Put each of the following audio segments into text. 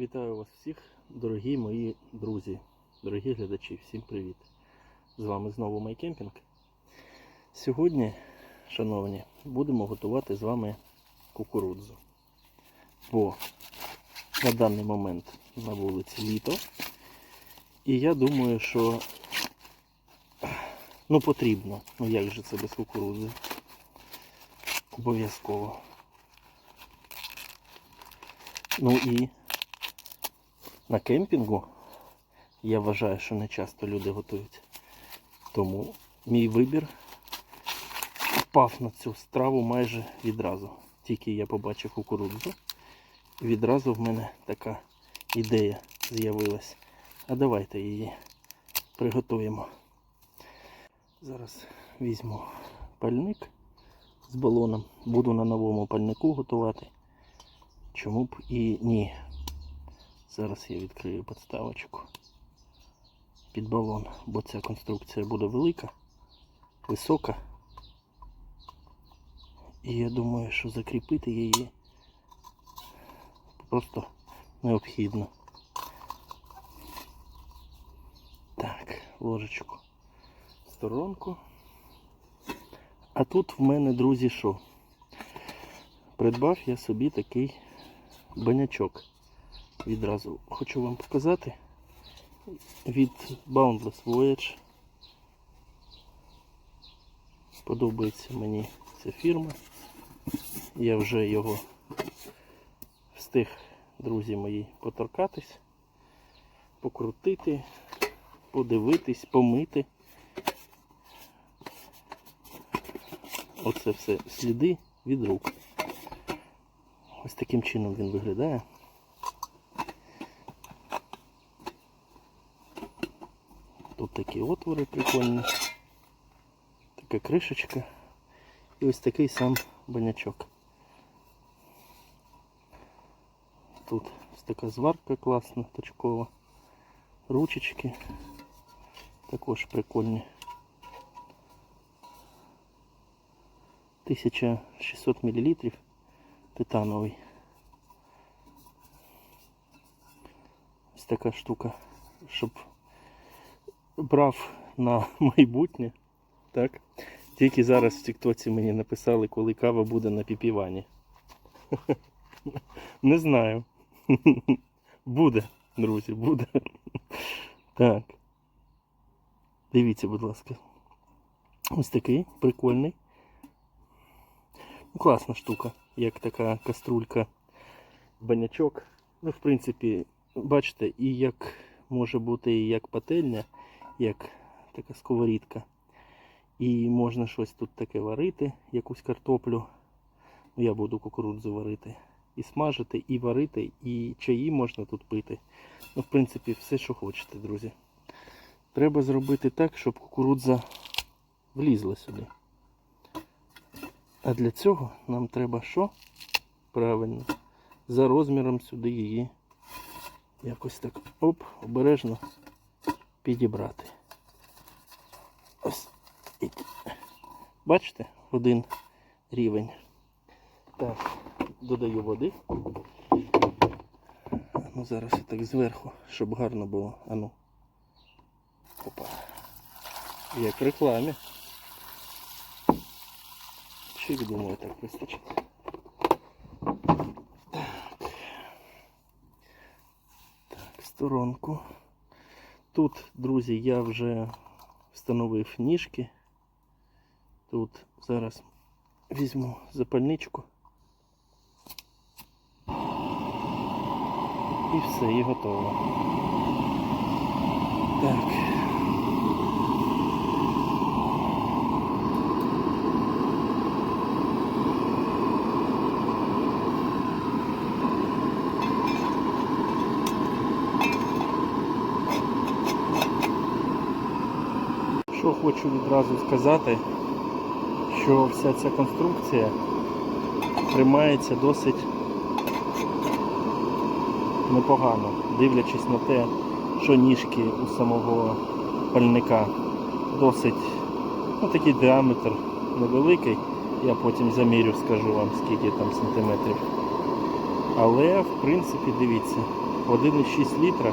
Вітаю вас всіх, дорогі мої друзі, дорогі глядачі, всім привіт! З вами знову Майкемпінг. Сьогодні, шановні, будемо готувати з вами кукурудзу. Бо на даний момент на вулиці літо. І я думаю, що ну потрібно. Ну як же це без кукурудзи? Обов'язково. Ну і на кемпінгу я вважаю, що не часто люди готують. Тому мій вибір впав на цю страву майже відразу. Тільки я побачив кукурудзу. І Відразу в мене така ідея з'явилась. А давайте її приготуємо. Зараз візьму пальник з балоном. Буду на новому пальнику готувати. Чому б і ні. Зараз я відкрию підставочку під балон, бо ця конструкція буде велика, висока. І я думаю, що закріпити її просто необхідно. Так, ложечку в сторонку. А тут в мене, друзі, що? Придбав я собі такий банячок. Відразу хочу вам показати від Boundless Voyage. Подобається мені ця фірма. Я вже його встиг, друзі мої, поторкатись, покрутити, подивитись, помити. Оце все сліди від рук. Ось таким чином він виглядає. Тут такі отвори прикольні. Така кришечка. І ось такий сам банячок. Тут ось така зварка класна, точкова. Ручечки також прикольні. 1600 мл титановий. Ось така штука, щоб брав на майбутнє. Так? Тільки зараз в Тіктоці мені написали, коли кава буде на піпівані. Не знаю. Буде, друзі, буде. Так. Дивіться, будь ласка. Ось такий прикольний. Ну, класна штука, як така каструлька, банячок. Ну, в принципі, бачите, і як може бути і як пательня, як така сковорідка. І можна щось тут таке варити, якусь картоплю. Ну, я буду кукурудзу варити. І смажити, і варити, і чаї можна тут пити. Ну, в принципі, все, що хочете, друзі. Треба зробити так, щоб кукурудза влізла сюди. А для цього нам треба що? Правильно. За розміром сюди її якось так оп, обережно підібрати. Ось. Бачите, один рівень. Так, додаю води. Ну, зараз я так зверху, щоб гарно було. Ану. Опа. Як в рекламі. Чик, думаю, так вистачить. Так. Так, сторонку. Тут, друзі, я вже встановив ніжки. Тут зараз візьму запальничку. І все, і готово. Так. Хочу відразу сказати, що вся ця конструкція тримається досить непогано, дивлячись на те, що ніжки у самого пальника досить, ну такий діаметр невеликий. Я потім замірю, скажу вам, скільки там сантиметрів. Але, в принципі, дивіться, 1,6 літра.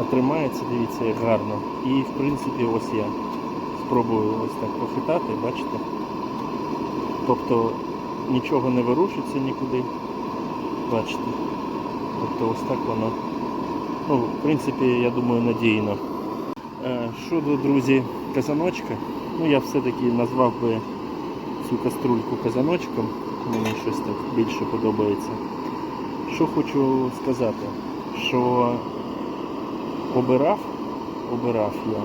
А тримається, дивіться, як гарно. І в принципі ось я спробую ось так похитати, бачите? Тобто нічого не вирушиться нікуди. Бачите? Тобто ось так воно. Ну, в принципі, я думаю, надійно. Е, Щодо, друзі, казаночка, ну я все-таки назвав би цю каструльку казаночком. Мені щось так більше подобається. Що хочу сказати, що обирав, обирав я.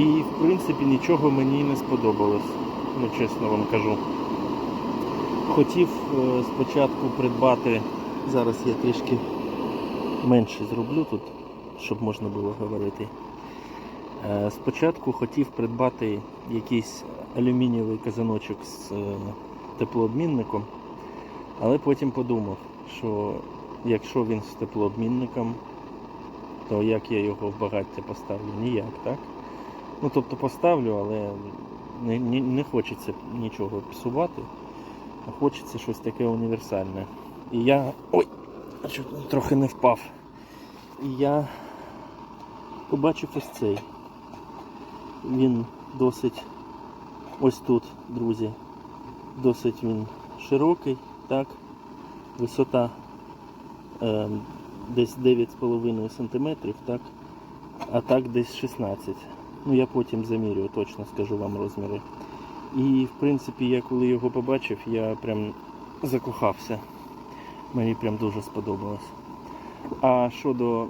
І в принципі нічого мені не сподобалось, ну чесно вам кажу. Хотів е, спочатку придбати, зараз я трішки менше зроблю тут, щоб можна було говорити. Е, Спочатку хотів придбати якийсь алюмінієвий казаночок з е, теплообмінником, але потім подумав, що якщо він з теплообмінником, то як я його в багаття поставлю? Ніяк, так? Ну тобто поставлю, але не, не, не хочеться нічого псувати, а хочеться щось таке універсальне. І я. Ой! Трохи не впав. І я побачив ось цей. Він досить ось тут, друзі. Досить він широкий, так. Висота е, десь 9,5 см, так. А так десь 16 Ну я потім замірюю, точно скажу вам розміри. І в принципі я коли його побачив, я прям закохався. Мені прям дуже сподобалось. А щодо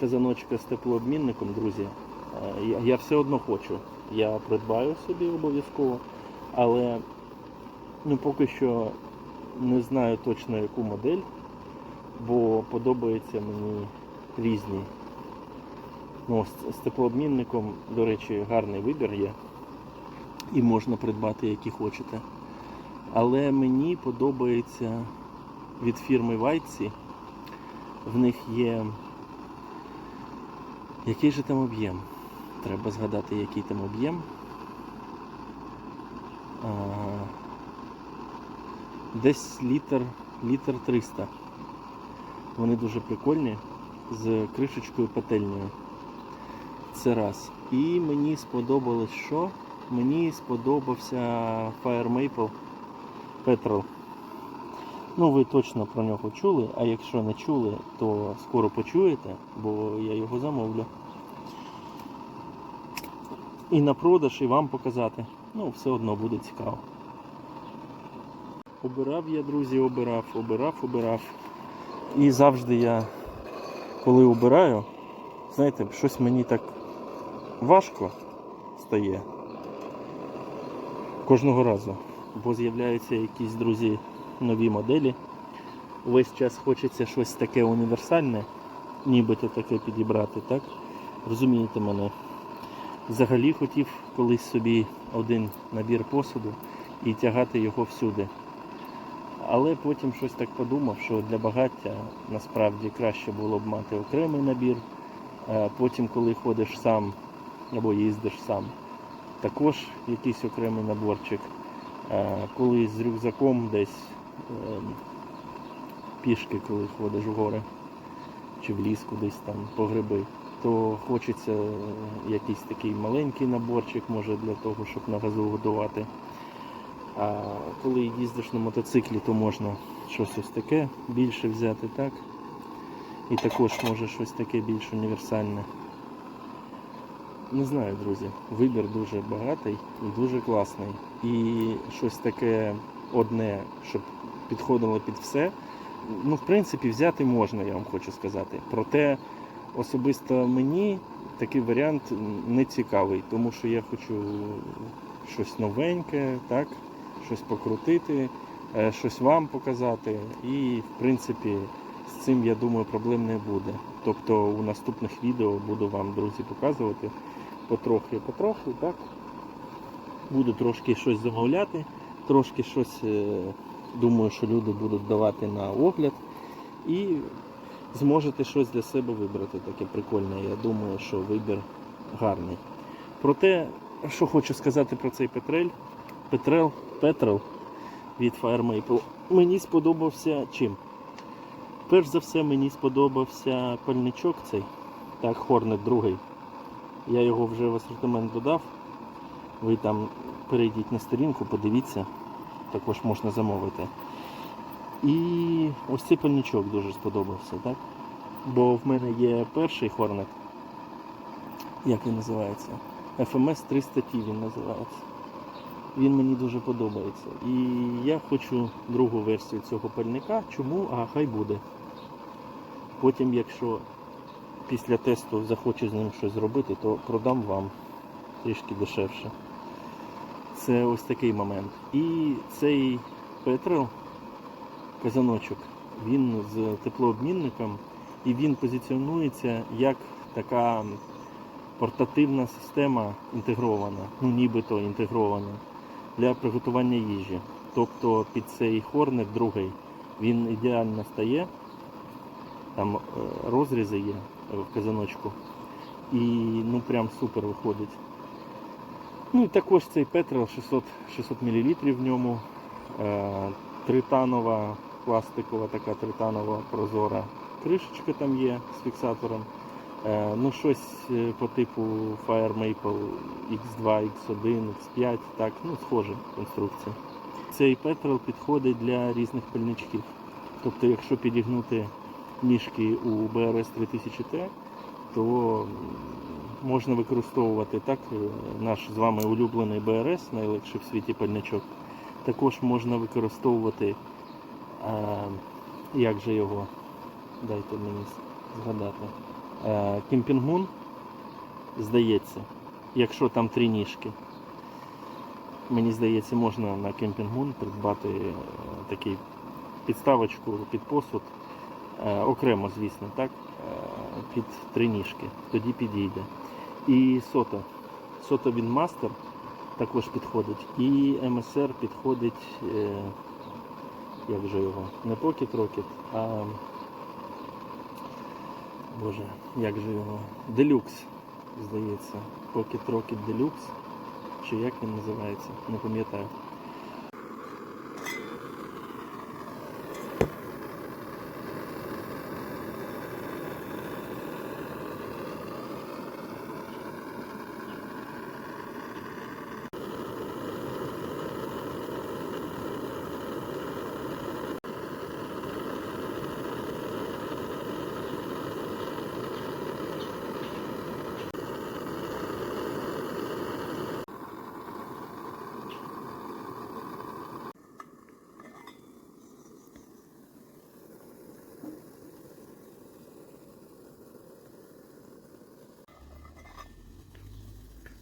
казаночка з теплообмінником, друзі, е, я, все одно хочу. Я придбаю собі обов'язково, але ну, поки що не знаю точно яку модель, бо подобаються мені різні. Ну, з, теплообмінником, до речі, гарний вибір є. І можна придбати, які хочете. Але мені подобається від фірми Вайці. В них є. Який же там об'єм? Треба згадати, який там об'єм. А, Десь літр, літр 300. Вони дуже прикольні з кришечкою пательнею. Це раз. І мені сподобалось що? Мені сподобався Fire Maple Petrol. Ну, ви точно про нього чули, а якщо не чули, то скоро почуєте, бо я його замовлю. І на продаж, і вам показати. Ну, все одно буде цікаво. Обирав я, друзі, обирав, обирав, обирав. І завжди я, коли обираю, знаєте, щось мені так важко стає кожного разу, бо з'являються якісь друзі нові моделі. Весь час хочеться щось таке універсальне, нібито таке підібрати, так? Розумієте мене? Взагалі хотів колись собі один набір посуду і тягати його всюди. Але потім щось так подумав, що для багаття насправді краще було б мати окремий набір. Потім, коли ходиш сам або їздиш сам, також якийсь окремий наборчик. Коли з рюкзаком десь ем, пішки, коли ходиш в гори чи в ліс кудись там по гриби, то хочеться е, якийсь такий маленький наборчик, може для того, щоб на газу годувати. А коли їздиш на мотоциклі, то можна щось ось таке більше взяти, так? І також може щось таке більш універсальне. Не знаю, друзі, вибір дуже багатий і дуже класний. І щось таке одне, щоб підходило під все. Ну, в принципі, взяти можна, я вам хочу сказати. Проте особисто мені такий варіант не цікавий, тому що я хочу щось новеньке, так, щось покрутити, е, щось вам показати. І, в принципі, з цим, я думаю, проблем не буде. Тобто у наступних відео буду вам, друзі, показувати потрохи, потрохи, так. Буду трошки щось замовляти, трошки щось, е, думаю, що люди будуть давати на огляд. І зможете щось для себе вибрати таке прикольне. Я думаю, що вибір гарний. Проте, що хочу сказати про цей Петрель, Петрел, Петрел від Fire Maple, мені сподобався чим? Перш за все мені сподобався пальничок цей. Так, Хорнет другий. Я його вже в асортимент додав. Ви там перейдіть на сторінку, подивіться, також можна замовити. І ось цей пальничок дуже сподобався, так? Бо в мене є перший Хорнет. Як він називається? FMS 300 T він називається. Він мені дуже подобається. І я хочу другу версію цього пальника. Чому? А хай буде. Потім, якщо після тесту захочу з ним щось зробити, то продам вам трішки дешевше. Це ось такий момент. І цей Петрел, казаночок, він з теплообмінником і він позиціонується як така портативна система інтегрована, ну нібито інтегрована для приготування їжі. Тобто під цей хорнет другий він ідеально стає. Там е, розрізи є в казаночку. І ну прям супер виходить. Ну і також цей Петрел 600, 600 мл в ньому. Е, тританова, пластикова така тританова прозора кришечка там є з фіксатором. Е, ну щось е, по типу Fire Maple X2, X1, X5, так, ну схоже конструкція. Цей Петрел підходить для різних пальничків. Тобто, якщо підігнути ніжки у BRS 3000T, то можна використовувати так е, наш з вами улюблений BRS, найлегший в світі пальничок. Також можна використовувати, е, як же його, дайте мені згадати, кемпінгун, здається, якщо там три ніжки. Мені здається, можна на кемпінгун придбати е, такий підставочку під посуд. Е, окремо, звісно, так, е, під три ніжки, тоді підійде. І сота. Сота він мастер також підходить. І МСР підходить, як же його, не Pocket Rocket, а Боже, як же його? Делюкс, здається. Pocket Rocket Deluxe. Чи як він називається, не пам'ятаю.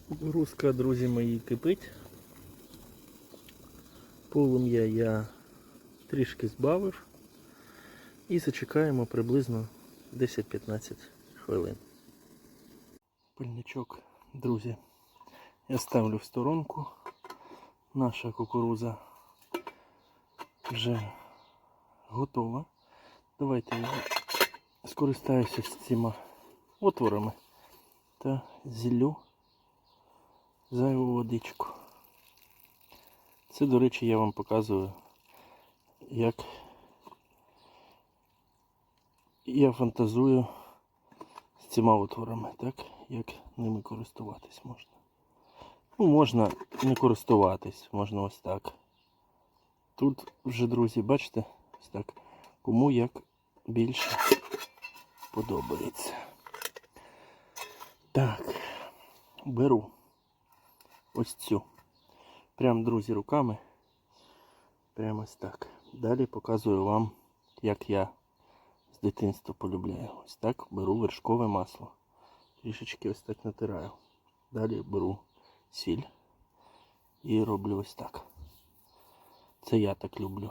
Кукурузка, друзі мої, кипить. Полум'я я трішки збавив. І зачекаємо приблизно 10-15 хвилин. Пильничок, друзі, я ставлю в сторонку. Наша кукуруза вже готова. Давайте я скористаюся цими отворами та зіллю зайву водичку. Це, до речі, я вам показую, як я фантазую з цими отворами, так, як ними користуватись можна. Ну, можна не користуватись, можна ось так. Тут вже, друзі, бачите, ось так, кому як більше подобається. Так, беру ось цю. Прям, друзі, руками. Прямо ось так. Далі показую вам, як я з дитинства полюбляю. Ось так беру вершкове масло. Трішечки ось так натираю. Далі беру сіль і роблю ось так. Це я так люблю.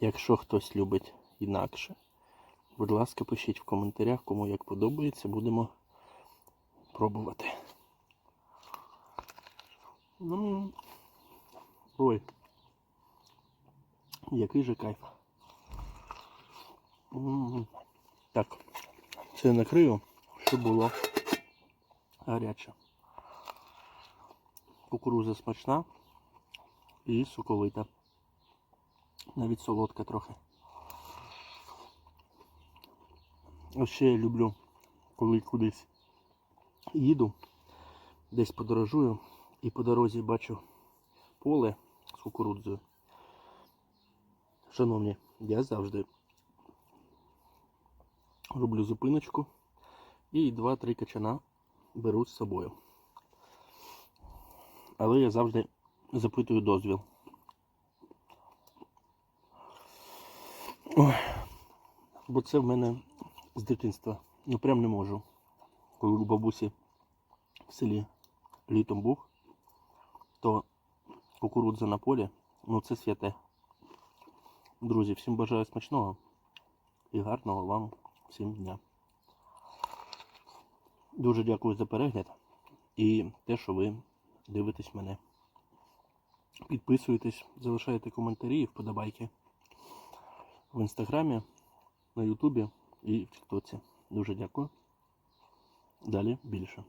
Якщо хтось любить інакше, будь ласка, пишіть в коментарях, кому як подобається, будемо пробувати. Ну, ой, який же кайф. Так, це накрию, щоб було гаряче. Кукуруза смачна і соковита. Навіть солодка трохи. Ось ще я люблю, коли кудись їду, десь подорожую і по дорозі бачу поле з кукурудзою. Шановні, я завжди роблю зупиночку і 2-3 качана беру з собою. Але я завжди запитую дозвіл. Ой, бо це в мене з дитинства. Ну прям не можу. Коли у бабусі в селі літом був, то кукурудза на полі, ну це святе. Друзі, всім бажаю смачного і гарного вам всім дня. Дуже дякую за перегляд і те, що ви дивитесь мене. Підписуйтесь, залишайте коментарі і вподобайки в інстаграмі, на Ютубі і в Тіктоці. Дуже дякую. Далі більше.